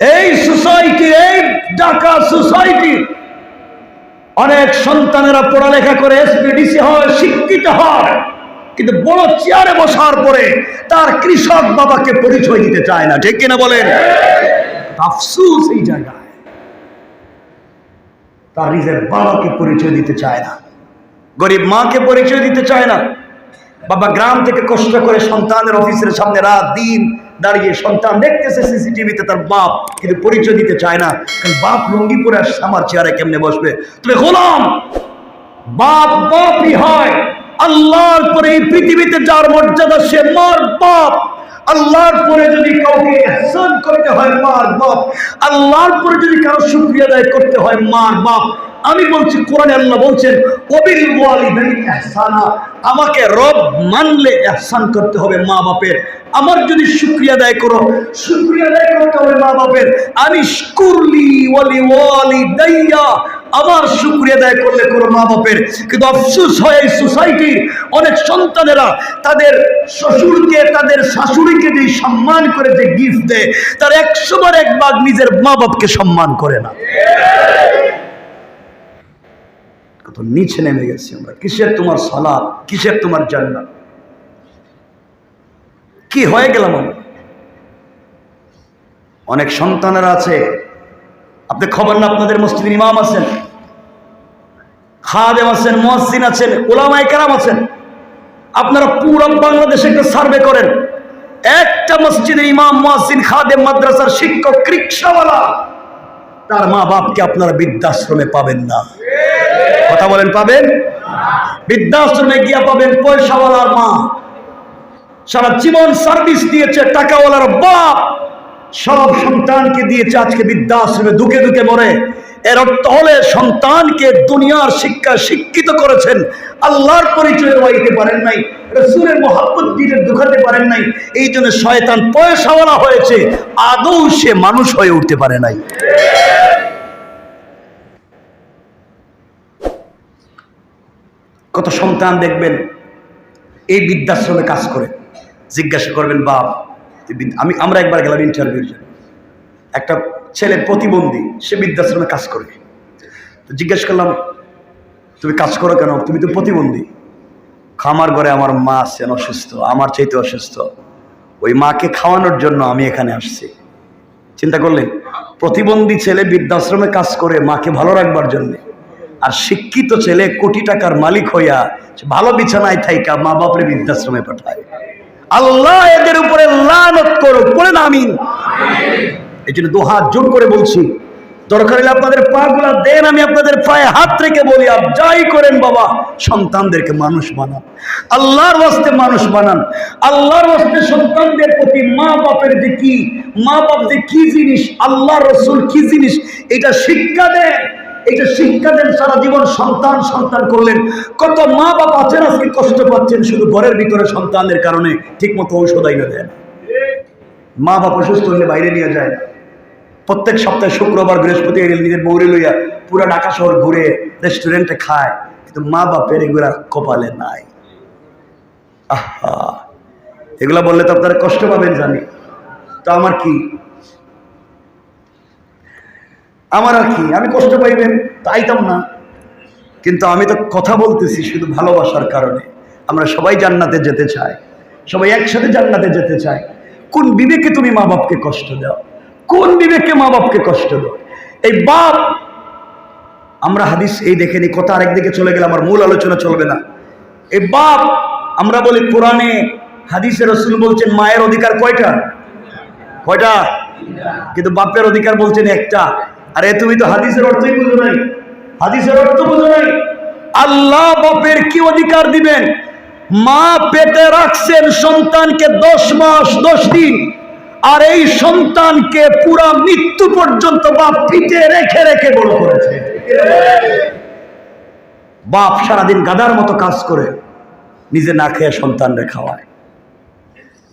এই সোসাইটি এই ঢাকা সোসাইটি অনেক সন্তানেরা পড়ালেখা করে এসপিডিসি হয়, শিক্ষিত হয়, কিন্তু বড় চেয়ারে বসার পরে তার কৃষক বাবাকে পরিচয় দিতে চায় না, ঠিক কিনা বলেন? আফসুস এই জায়গায়। তার নিজের বাবাকে পরিচয় দিতে চায় না, গরিব মাকে পরিচয় দিতে চায় না, বাবা গ্রাম থেকে কষ্ট করে সন্তানের অফিসের সামনে রাত দিন দাঁড়িয়ে সন্তান দেখতেছে সিসিটিভিতে তার বাপ, কিন্তু পরিচয় দিতে চায় না। কারণ বাপ লুঙ্গি পরে আসছে আমার চেয়ারে কেমনে বসবে? তুমি গোলাম! বাপ বাপই হয়। আল্লাহর পরে এই পৃথিবীতে যার মর্যাদা, সে মার বাপ। আল্লাহর পরে যদি কাউকে করতে হয়, মার বাপ। আল্লাহর পরে যদি কারও শুকরিয়া আদায় করতে হয়, মার বাপ। আমি বলছি, কোরআনে আল্লাহ বলছেন ওয়ালিদাইনি ইহসানা। আমাকে রব মানলে ইহসান করতে হবে মা বাপের আমার যদি শুকরিয়া আদায় করো, শুকরিয়া আদায় করতে হবে মা বাপের আমি শুকুরলি ওয়ালি ওয়ালিদাইয়া, আমার শুক্রিয়া আদায় করলে করো মা বাপের কিন্তু আফসুস হয় এই সোসাইটির অনেক সন্তানেরা তাদের শ্বশুরকে, তাদের শাশুড়িকে যে সম্মান করে, যে গিফট দেয়, তার একশো বার এক ভাগ নিজের মা বাপকে সম্মান করে না। কত নিচে নেমে গেছি আমরা। কিসের তোমার সালাদ কিসের তোমার জান্নাত? কি হয়ে গেলাম আমরা অনেক সন্তানেরা আছে। আপনি খবর না, আপনাদের মসজিদের ইমাম আছেন। খাদেম আছেন মহাসিন আছেন ওলামাই কারাম আছেন। আপনারা পুরো বাংলাদেশে একটা সার্ভে করেন। একটা মসজিদের ইমাম মহাসিন খাদেম, মাদ্রাসার শিক্ষক, রিক্সাওয়ালা। তার মা বাপকে আপনারা বৃদ্ধাশ্রমে পাবেন না। কথা বলেন, পাবেন? বৃদ্ধাশ্রমে গিয়া পাবেন পয়সাওয়ালার মা। সারা জীবন সার্ভিস দিয়েছে, টাকাওয়ালার বাপ। সব সন্তানকে দিয়েছে আজকে বৃদ্ধাশ্রমে দুঃখে দুঃখে মরে। এর অর্থ হলে, সন্তানকে দুনিয়ার শিক্ষা শিক্ষিত করেছেন। আল্লাহর পরিচয় হইতে পারেন নাই, রসুলের মোহাম্মদ দুখাতে পারেন নাই। এই জন্য শয়তান পয়সাওয়ালা হয়েছে, আদৌ সে মানুষ হয়ে উঠতে পারে নাই। কত সন্তান দেখবেন, এই বৃদ্ধাশ্রমে কাজ করে। জিজ্ঞাসা করবেন, বাপ আমি, আমরা একবার গেলাম ইন্টারভিউর জন্য। একটা ছেলে প্রতিবন্ধী, সে বৃদ্ধাশ্রমে কাজ করে। তো জিজ্ঞেস করলাম, তুমি কাজ করো কেন? তুমি তো প্রতিবন্ধী। খামার ঘরে আমার মা আছেন অসুস্থ, আমার চাইতে অসুস্থ। ওই মাকে খাওয়ানোর জন্য আমি এখানে আসছি। চিন্তা করলেন, প্রতিবন্ধী ছেলে বৃদ্ধাশ্রমে কাজ করে মাকে ভালো রাখবার জন্যে। আর শিক্ষিত ছেলে কোটি টাকার মালিক হইয়া ভালো বিছানায় থাইকা মা বাপরে বৃদ্ধাশ্রমে পাঠায়। আল্লাহ এদের উপরে লানত করুক, বলেন আমিন। এই জন্য দুহাত জোর করে বলছি, দরকার হলে আপনাদের পা গুলা দেন, আমি আপনাদের পায়ে হাত রেখে বলি, আপ যাই করেন বাবা, সন্তানদেরকে মানুষ বানান। আল্লাহর ওয়াস্তে মানুষ বানান। আল্লাহর ওয়াস্তে সন্তানদের প্রতি মা বাপের যে কি, মা বাপ যে কি জিনিস আল্লাহ রসুল কি জিনিস, এটা শিক্ষা দেন। এটা শিক্ষা দেন সারা জীবন সন্তান সন্তান করলেন। কত মা বাপ আছেন, আজকে কষ্ট পাচ্ছেন, শুধু ঘরের ভিতরে সন্তানদের কারণে ঠিকমতো ঔষধ আইনা দেন। মা বাপ অসুস্থ হলে বাইরে নিয়ে যায়। প্রত্যেক সপ্তাহে শুক্রবার, বৃহস্পতি নিজের বৌরে লইয়া পুরা ঢাকা শহর ঘুরে রেস্টুরেন্টে খায়, কিন্তু মা বাপের এগুলা কপালে নাই। আহা! এগুলা বললে তো আপনারা কষ্ট পাবেন, জানি। তো আমার কি? আমার আর কি, আমি কষ্ট পাইবেন তাইতাম না। কিন্তু আমি তো কথা বলতেছি শুধু ভালোবাসার কারণে। আমরা সবাই জান্নাতে যেতে চাই, সবাই একসাথে জান্নাতে যেতে চাই। কোন বিবেকে তুমি মা বাপকে কষ্ট দাও? কোন বিবেকে মা বাপকে কষ্ট দাও? এই বাপ, আমরা হাদিস এই দেখে নি, কথা আরেকদিকে চলে গেলে আমার মূল আলোচনা চলবে না। এই বাপ, আমরা বলি কোরআনে, হাদিসে রসুল বলছেন, মায়ের অধিকার কয়টা? কয়টা? কিন্তু বাপের অধিকার বলছেন একটা। আরে তুমি তো হাদিসের অর্থই বুঝো নাই। হাদিসের অর্থ বুঝো নাই। আল্লাহ বাপের কি অধিকার দিবেন? মা পেটে রাখছেন সন্তানকে দশ মাস, দশ দিন। আর এই সন্তানকে পুরা মৃত্যু পর্যন্ত বাপ পিঠে রেখে রেখে বড় করেছে। বাপ সারাদিন গাদার মতো কাজ করে, নিজে না খেয়ে সন্তানরে খাওয়ায়।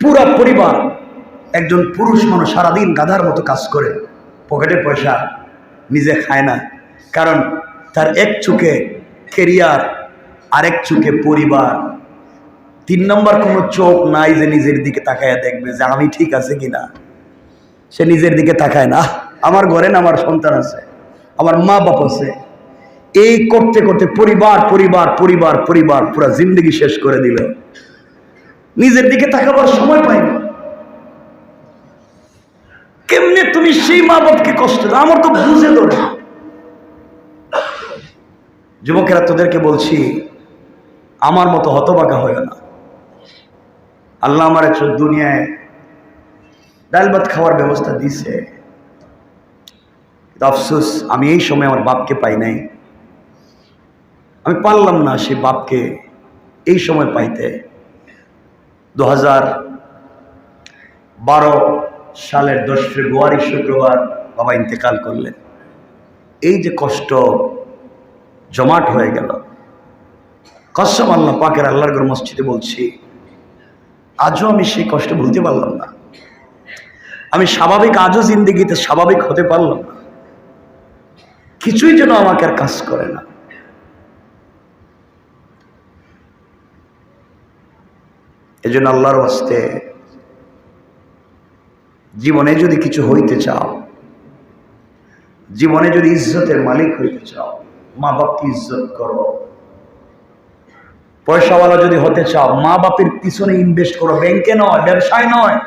পুরা পরিবার একজন পুরুষ মানুষ সারাদিন গাধার মতো কাজ করে, পকেটে পয়সা নিজে খায় না। কারণ তার এক চোখে কেরিয়ার আরেক চোখে পরিবার। তিন নম্বর কোনো চোখ নাই যে নিজের দিকে তাকায় দেখবে যে আমি ঠিক আছে কিনা। সে নিজের দিকে তাকায় না। আমার ঘরে না আমার সন্তান আছে, আমার মা বাপ আছে। এই করতে করতে পরিবার পরিবার পরিবার পরিবার পুরা জিন্দগি শেষ করে দিল। নিজের দিকে তাকাবার সময় পাইনি কেমনে তুমি সেই মা বাপকে কষ্ট দাও? আমার তো বুঝে ধরে যুবকেরা, তোদেরকে বলছি, আমার মতো হতবাকা হয় না। আল্লাহ আমার একটু দুনিয়ায় ডাল ভাত খাওয়ার ব্যবস্থা দিছে। আফসোস, আমি এই সময় আমার বাপকে পাই নাই। আমি পারলাম না সে বাপকে এই সময় পাইতে। দু হাজার বারো সালের দশ ফেব্রুয়ারি, শুক্রবার বাবা ইন্তেকাল করলেন। এই যে কষ্ট জমাট হয়ে গেল। কসম আল্লাহ পাকের আল্লাহর মসজিদে বলছি, আজও আমি সেই কষ্ট ভুলতে পারলাম না। আমি স্বাভাবিক, আজও জিন্দিগিতে স্বাভাবিক হতে পারলাম না। কিছুই যেন আমাকে আর কাজ করে না। এই জন্য আল্লাহর হস্তে জীবনে যদি কিছু হইতে চাও, জীবনে যদি ইজ্জতের মালিক হইতে চাও মা বাপকে ইজ্জত করো। পয়সাওয়ালা যদি হতে চাও মা বাপের পিছনে ইনভেস্ট করো। ব্যাংকে নয়, ব্যবসায় নয়।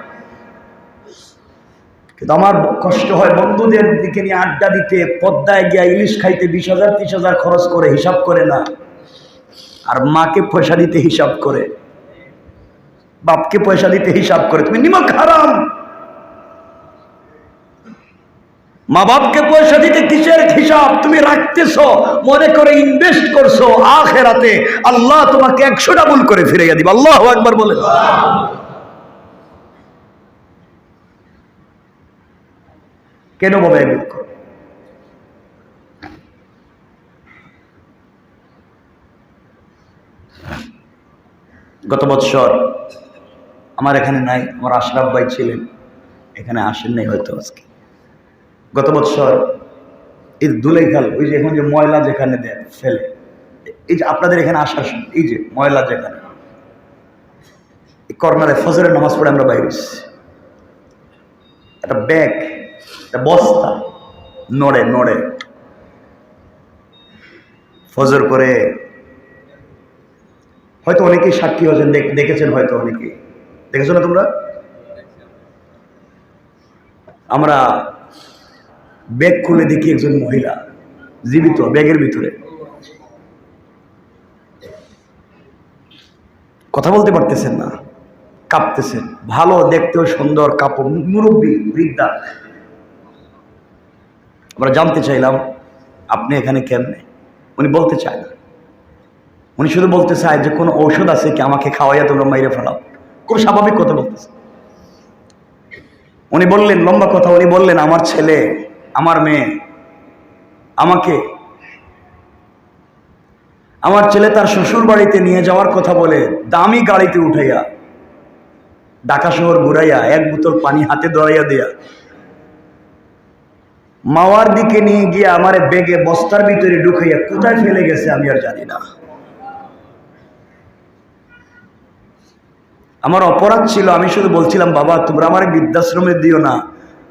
কিন্তু আমার কষ্ট হয় বন্ধুদের দিকে নিয়ে আড্ডা দিতে, পদ্মায় গিয়া ইলিশ খাইতে বিশ হাজার, ত্রিশ হাজার খরচ করে, হিসাব করে না। আর মাকে পয়সা দিতে হিসাব করে। বাপকে পয়সা দিতে হিসাব করে। তুমি নিমক হারাম! মা বাপকে পয়সা দিতে কিসের হিসাব তুমি রাখতেছ? মনে করে ইনভেস্ট করছ আখেরাতে। আল্লাহ তোমাকে একশো ডাবল করে ফিরে দিবে। আল্লাহ একবার বলে কেন এগুলো গত বৎসর আমার এখানে নাই, আমার আশরাফ ভাই ছিলেন। এখানে আসেন নাই হয়তো আজকে। গত বছর এই দুলেখাল, ওই যে এখন যে ময়লা যেখানে দেয়, ফেলে। এই যে আপনাদের এখানে আসার সময়, এই যে ময়লা যেখানে কর্নারে ফজরের নামাজ পড়ে আমরা বাইরে একটা ব্যাগ, একটা বস্তা, নড়ে নড়ে। ফজর করে হয়তো অনেকেই সাক্ষী হয়েছেন, দেখ- দেখেছেন হয়তো অনেকেই। দেখেছ না তোমরা? আমরা ব্যাগ খুলে দেখি একজন মহিলা, জীবিত ব্যাগের ভিতরে। কথা বলতে পারতেছেন না, কাঁপতেছেন। ভালো, দেখতেও সুন্দর, কাপড়, মুরব্বী, বৃদ্ধা। আমরা জানতে চাইলাম, আপনি এখানে কেমনে? উনি বলতে চায় না। উনি শুধু বলতে চায় যে, কোনো ঔষধ আছে কি আমাকে খাওয়াইয়া তোমরা মাইরে ফেলাও? খুব স্বাভাবিক কথা বলতেছে। উনি বললেন, লম্বা কথা, উনি বললেন, আমার ছেলে আমার মেয়ে, আমাকে, আমার ছেলে তার শ্বশুর বাড়িতে নিয়ে যাওয়ার কথা বলে দামি গাড়িতে উঠাইয়া ঢাকা শহর ঘুরাইয়া এক বোতল পানি হাতে ধরাইয়া দেয়া মাওয়ার দিকে নিয়ে গিয়ে আমার বেগে বস্তার ভিতরে ঢুকাইয়া কোথায় ফেলে গেছে আমি আর জানি না। আমার অপরাধ ছিল, আমি শুধু বলছিলাম, বাবা, তোমরা আমার বৃদ্ধাশ্রমে দিও না।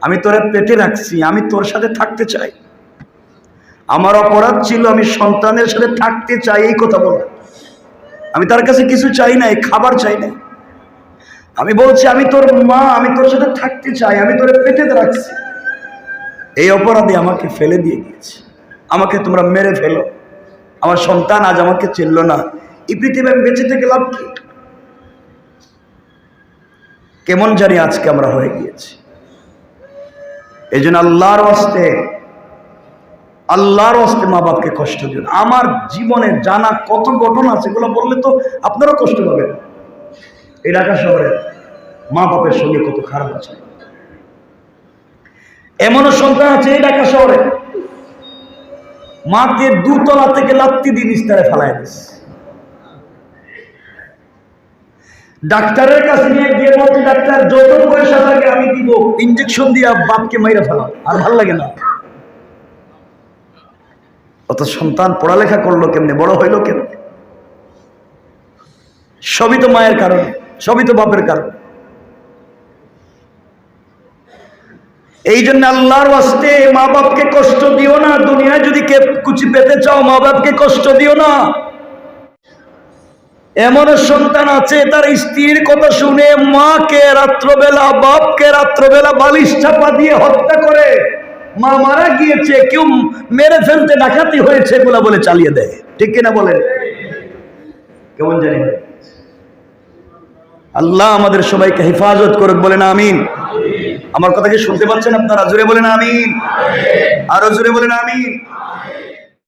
আমি তোরে পেটে রাখছি, আমি তোর সাথে থাকতে চাই। আমার অপরাধ ছিল আমি সন্তানের সাথে থাকতে চাই, এই কথা বল। আমি তার কাছে কিছু চাই নাই, খাবার চাই নাই। আমি বলছি, আমি তোর মা, আমি তোর সাথে থাকতে চাই, আমি তোরে পেটে রাখছি। এই অপরাধে আমাকে ফেলে দিয়ে গিয়েছে আমাকে তোমরা মেরে ফেলো। আমার সন্তান আজ আমাকে চিনল না। এই পৃথিবী আমি বেঁচে থেকে লাভ কি? কেমন জানি আজকে আমরা হয়ে গিয়েছি। এই জন্য আল্লাহর হস্তে আল্লাহর হস্তে মা বাপকে কষ্ট দিও না। আমার জীবনে জানা কত ঘটনা আছে, এগুলো বললে তো আপনারাও কষ্ট পাবেন। এই ঢাকা শহরে মা বাপের সঙ্গে কত খারাপ আছে। এমনও সন্তান আছে এই ঢাকা শহরে। মাকে দুতলা থেকে লাত্তি দিয়ে নিস্তারে ফেলায় দিচ্ছে ডাক্তারের কাছে নিয়ে গিয়ে বলছে, ডাক্তার যত পয়সা লাগে আমি দিব। ইঞ্জেকশন দিয়া বাপকে মাইরা ফেলা আর ভালো লাগে না। অত সন্তান পড়ালেখা করল কেমনে, বড় হইল কেমনে? সবই তো মায়ের কারণে, সবই তো বাপের কারণে। এই জন্য আল্লাহর ওয়াস্তে মা বাপকে কষ্ট দিও না, দুনিয়ায় যদি কে কুচি পেতে চাও মা বাপকে কষ্ট দিও না। এমন সন্তান আছে, তার স্ত্রীর কথা শুনে মাকে রাত্রবেলা, বাপকে রাত্রবেলা বালিশ চাপা দিয়ে হত্যা করে। মা মারা গিয়েছে, কেউ মেরে ফেলতে ডাকাতি হয়েছে এগুলা বলে চালিয়ে দেয়। ঠিক কিনা বলেন? কেমন জানি? আল্লাহ আমাদের সবাইকে হেফাজত করুক, বলেন আমিন। আমার কথা কি শুনতে পাচ্ছেন আপনারা? জোরে বলেন আমিন। আরও জোরে বলেন আমিন।